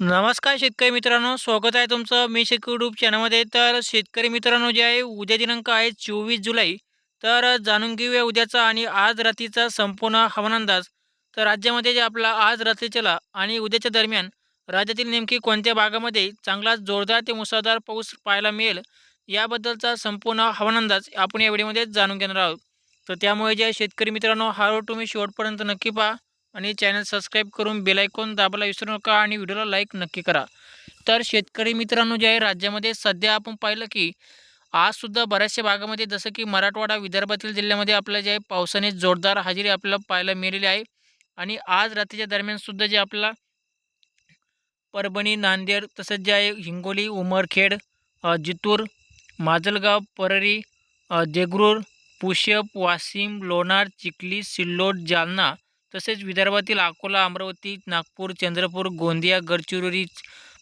नमस्कार शेतकरी मित्रांनो स्वागत आहे तुमचं मी शेतकरी यूट्यूब चॅनलमध्ये. तर शेतकरी मित्रांनो जे आहे उद्या दिनांक आहे चोवीस जुलै. तर जाणून घेऊया उद्याचा आणि आज रात्रीचा संपूर्ण हवामान अंदाज तर राज्यामध्ये जे आपला आज रात्रीच्याला आणि उद्याच्या दरम्यान राज्यातील नेमकी कोणत्या भागामध्ये चांगला जोरदार ते मुसळधार पाऊस पाहायला मिळेल याबद्दलचा संपूर्ण हवामान अंदाज आपण या व्हिडिओमध्ये जाणून घेणार आहोत. तर त्यामुळे जे शेतकरी मित्रांनो हा तुम्ही शेवटपर्यंत नक्की पहा. आणि चॅनल सबस्क्राईब करून बेलायकॉन दाबायला विसरू नका आणि व्हिडिओला लाईक नक्की करा. तर शेतकरी मित्रांनो जे आहे राज्यामध्ये सध्या आपण पाहिलं की आजसुद्धा बऱ्याचशा भागामध्ये जसं की मराठवाडा विदर्भातील जिल्ह्यामध्ये आपल्या जे आहे पावसाने जोरदार हजेरी आपल्याला पाहायला मिळालेली आहे. आणि आज रात्रीच्या दरम्यानसुद्धा जे आपल्याला परभणी नांदेड तसंच जे आहे हिंगोली उमरखेड जितूर माजलगाव परळी देगरूर पुष्यप वाशिम लोणार चिखली सिल्लोड जालना तसेच विदर्भातील अकोला अमरावती नागपूर चंद्रपूर गोंदिया गडचिरोली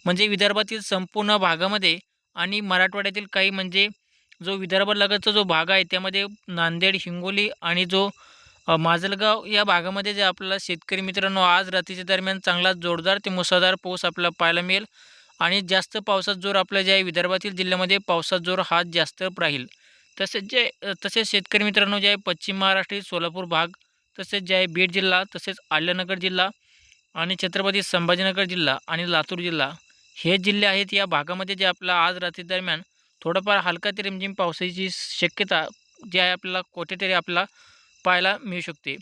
म्हणजे विदर्भातील संपूर्ण भागामध्ये आणि मराठवाड्यातील काही म्हणजे जो विदर्भालगतचा जो भाग आहे त्यामध्ये नांदेड हिंगोली आणि जो माजलगाव या भागामध्ये जे आपल्याला शेतकरी मित्रांनो आज रात्रीच्या दरम्यान चांगला जोरदार ते मुसळधार पाऊस आपल्याला पाहायला मिळेल आणि जास्त पावसात जोर आपल्या जे आहे विदर्भातील जिल्ह्यामध्ये पावसात जोर हा जास्त राहील. तसेच जे तसेच शेतकरी मित्रांनो जे आहे पश्चिम महाराष्ट्र सोलापूर भाग तसेच जे आहे बीड जिल्हा तसेच आल्यानगर जिल्हा आणि छत्रपती संभाजीनगर जिल्हा आणि लातूर जिल्हा हे जिल्हे आहेत या भागामध्ये जे आपला आज रात्री दरम्यान थोडंफार हलका ते रिमझिम पावसाची शक्यता जी आहे आपल्याला कुठेतरी आपल्याला पाहायला मिळू शकते.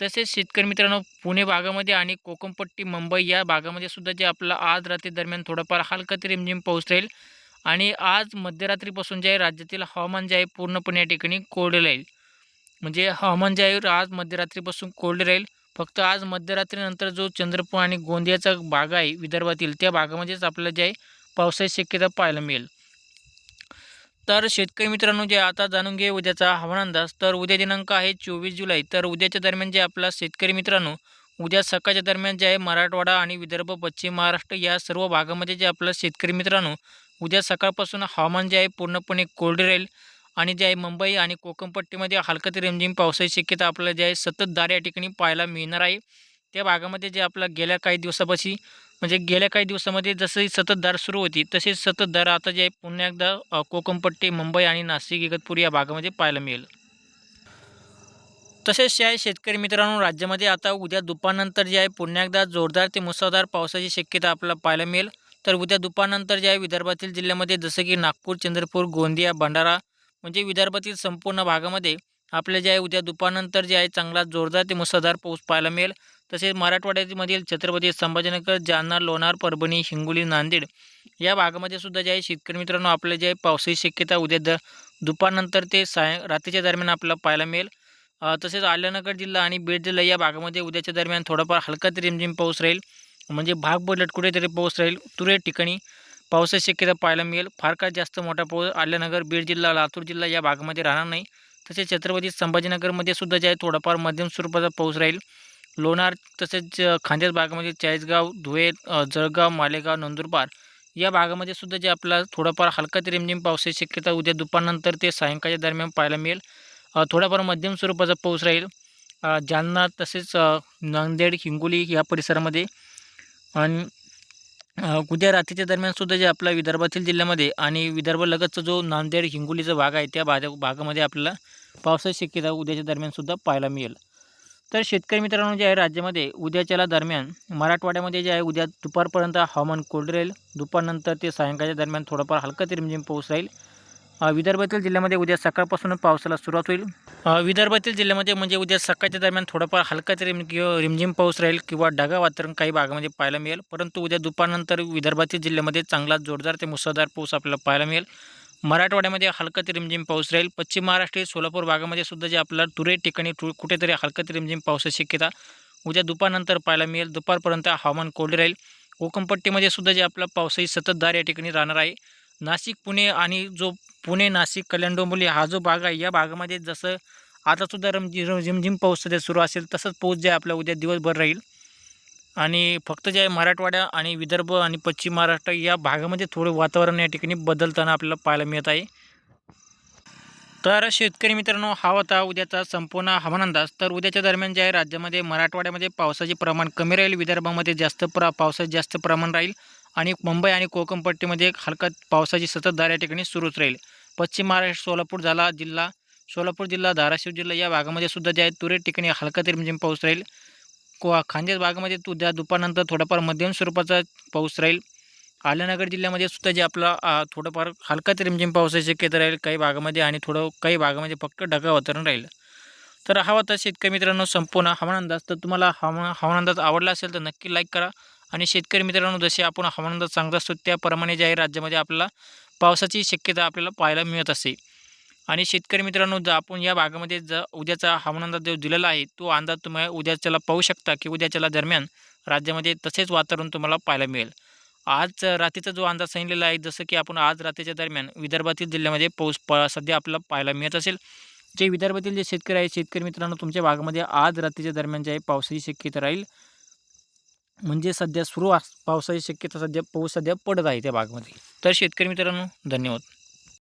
तसेच शेतकरी मित्रांनो पुणे भागामध्ये आणि कोकणपट्टी मुंबई या भागामध्ये सुद्धा जे आपला आज रात्री दरम्यान थोडंफार हलका ते रिमझिम पाऊस राहील आणि आज मध्यरात्रीपासून जे आहे राज्यातील हवामान जे आहे पूर्णपणे या ठिकाणी कोरडे राहील. म्हणजे हवामान जे आहे आज मध्यरात्रीपासून कोरडे राहील. फक्त आज मध्यरात्रीनंतर जो चंद्रपूर आणि गोंदियाचा भाग आहे विदर्भातील त्या भागामध्येच आपल्याला जे आहे पावसाची शक्यता पाहायला मिळेल. तर शेतकरी मित्रांनो जे आता जाणून घे उद्याचा हवामान अंदाज. तर उद्या दिनांक आहे चोवीस जुलै. तर उद्याच्या दरम्यान जे आपला शेतकरी मित्रांनो उद्या सकाळच्या दरम्यान जे आहे मराठवाडा आणि विदर्भ पश्चिम महाराष्ट्र या सर्व भागामध्ये जे आपला शेतकरी मित्रांनो उद्या सकाळपासून हवामान जे आहे पूर्णपणे कोरडे राहील. आणि जे आहे मुंबई आणि कोकणपट्टीमध्ये हलकं ते रिमझिम पावसाची शक्यता आपल्याला जे आहे सततधार या ठिकाणी पाहायला मिळणार आहे. त्या भागामध्ये जे आपला गेल्या काही दिवसापाशी म्हणजे गेल्या काही दिवसामध्ये जसं सततधार सुरू होती तसेच सततधार आता जे आहे पुन्हा एकदा कोकणपट्टी मुंबई आणि नाशिक इगतपूर या भागामध्ये पाहायला मिळेल. तसेच जे आहे शेतकरी मित्रांनो राज्यामध्ये आता उद्या दुपारनंतर जे आहे पुन्हा एकदा जोरदार ते मुसळधार पावसाची शक्यता आपल्याला पाहायला मिळेल. तर उद्या दुपारनंतर जे आहे विदर्भातील जिल्ह्यामध्ये जसं की नागपूर चंद्रपूर गोंदिया भंडारा म्हणजे विदर्भातील संपूर्ण भागामध्ये आपल्या जे आहे उद्या दुपारनंतर जे आहे चांगला जोरदार ते मुसळधार पाऊस पाहायला मिळेल. तसेच मराठवाड्यामधील छत्रपती संभाजीनगर जालना लोणार परभणी हिंगोली नांदेड या भागामध्ये सुद्धा जे आहे शेतकरी मित्रांनो आपल्या जे आहे पावसाची शक्यता उद्या द दुपारनंतर ते साय रात्रीच्या दरम्यान आपल्याला पाहायला मिळेल. तसेच आल्यानगर जिल्हा आणि बीड जिल्हा या भागामध्ये उद्याच्या दरम्यान थोडाफार हलका ते रिमझिम पाऊस राहील. म्हणजे भाग बदलत कुठेतरी पाऊस राहील. तुरळक ठिकाणी पावसाची शक्यता पाहायला मिळेल. फार काय जास्त मोठा पाऊस आल्यानगर बीड जिल्हा लातूर जिल्हा या भागामध्ये राहणार नाही. तसेच छत्रपती संभाजीनगरमध्ये सुद्धा जे आहे थोडाफार मध्यम स्वरूपाचा पाऊस राहील. लोणार तसेच खांद्यास भागामध्ये चाळीसगाव धुळे जळगाव मालेगाव नंदुरबार या भागामध्ये सुद्धा जे आपला थोडाफार हलका ते रिमझिम पावसाची शक्यता उद्या दुपारनंतर ते सायंकाळच्या दरम्यान पाहायला मिळेल. थोडाफार मध्यम स्वरूपाचा पाऊस राहील. जालना तसेच नांदेड हिंगोली या परिसरामध्ये. आणि उद्या रात्रीच्या दरम्यान सुद्धा जे आपला विदर्भातील जिल्ह्यामध्ये आणि विदर्भालगतचा जो नांदेड हिंगोलीचा भाग आहे त्या भाग भागामध्ये आपल्याला पावसाची शक्यता उद्याच्या दरम्यानसुद्धा पाहायला मिळेल. तर शेतकरी मित्रांनो जे आहे राज्यामध्ये उद्याच्याला दरम्यान मराठवाड्यामध्ये जे आहे उद्या दुपारपर्यंत हवामान कोरडे राहील. दुपारनंतर ते सायंकाळच्या दरम्यान थोडाफार हलका ते रिमझिम पाऊस राहील. विदर्भातील जिल्ह्यामध्ये उद्या सकाळपासून पावसाला सुरुवात होईल. विदर्भातील जिल्ह्यामध्ये म्हणजे उद्या सकाळच्या दरम्यान थोडाफार हलका तरी रिम किंवा रिमझिम पाऊस राहील किंवा ढगा वातावरण काही भागामध्ये पाहायला मिळेल. परंतु उद्या दुपारनंतर विदर्भातील जिल्ह्यामध्ये चांगला जोरदार ते मुसळधार पाऊस आपल्याला पाहायला मिळेल. मराठवाड्यामध्ये हलका ते रिमझिम पाऊस राहील. पश्चिम महाराष्ट्र सोलापूर भागामध्ये सुद्धा जे आपल्याला तुरे ठिकाणी कुठेतरी हलका ते रिमझिम पावसाची शक्यता उद्या दुपारनंतर पाहायला मिळेल. दुपारपर्यंत हवामान कोरडे राहील. कोकणपट्टीमध्ये सुद्धा जे आपला पावसाची सततधार या ठिकाणी राहणार आहे. नाशिक पुणे आणि जो पुणे नाशिक कल्याण डोंबिवली हा जो भाग आहे या भागामध्ये जसं आतासुद्धा रमझि रिमझिम पाऊस सध्या सुरू असेल तसंच पाऊस जे आपला उद्या दिवसभर राहील. आणि फक्त जे आहे मराठवाडा आणि विदर्भ आणि पश्चिम महाराष्ट्र या भागामध्ये थोडं वातावरण या ठिकाणी बदलताना आपल्याला पाहायला मिळत आहे. तर शेतकरी मित्रांनो हा होता उद्याचा संपूर्ण हवामान अंदाज तर उद्याच्या दरम्यान जे आहे राज्यामध्ये मराठवाड्यामध्ये पावसाचे प्रमाण कमी राहील विदर्भामध्ये जास्त प्र पावसाचे जास्त प्रमाण राहील. आणि मुंबई आणि कोकणपट्टीमध्ये एक हलका पावसाची सततधार या ठिकाणी सुरूच राहील. पश्चिम महाराष्ट्र सोलापूर झाला जिल्हा. सोलापूर जिल्हा धाराशिव जिल्हा या भागामध्ये सुद्धा जे आहे तुरळक ठिकाणी हलका ते म्हणजे रिमझिम पाऊस राहील. को खानदेश भागामध्ये उद्या दुपारनंतर थोडाफार मध्यम स्वरूपाचा पाऊस राहील. आल्यानगर जिल्ह्यामध्ये सुद्धा जे आपला थोडंफार हलका ते म्हणजे रिमझिम पावसाची शक्यता राहील काही भागामध्ये आणि थोडं काही भागामध्ये फक्त ढगा वातावरण राहील. तर हा होता शेतकरी मित्रांनो संपूर्ण हवामान अंदाज. तर तुम्हाला हवामान हवामान अंदाज आवडला असेल तर नक्की लाईक करा. आणि शेतकरी मित्रांनो जसे आपण हवामान सांगत असतो त्याप्रमाणे जे आहे राज्यामध्ये आपल्याला पावसाची शक्यता आपल्याला पाहायला मिळत असते आणि शेतकरी मित्रांनो जर आपण या भागामध्ये ज उद्याचा हवामान अंदाज जो दिलेला आहे तो अंदाज तुम्ही उद्याच्याला पाहू शकता की उद्याच्याला दरम्यान राज्यामध्ये तसेच वातावरण तुम्हाला पाहायला मिळेल. आज रात्रीचा जो अंदाज सांगितलेला आहे जसं की आपण आज रात्रीच्या दरम्यान विदर्भातील जिल्ह्यामध्ये पाऊस प सध्या आपल्याला पाहायला मिळत असेल. जे विदर्भातील जे शेतकरी आहेत शेतकरी मित्रांनो तुमच्या भागामध्ये आज रात्रीच्या दरम्यान जे आहे पावसाची शक्यता राहील. म्हणजे सध्या सुरू पावसाची शक्यता सध्या पाऊस सध्या पडत आहे त्या भागामध्ये. तर शेतकरी मित्रांनो धन्यवाद.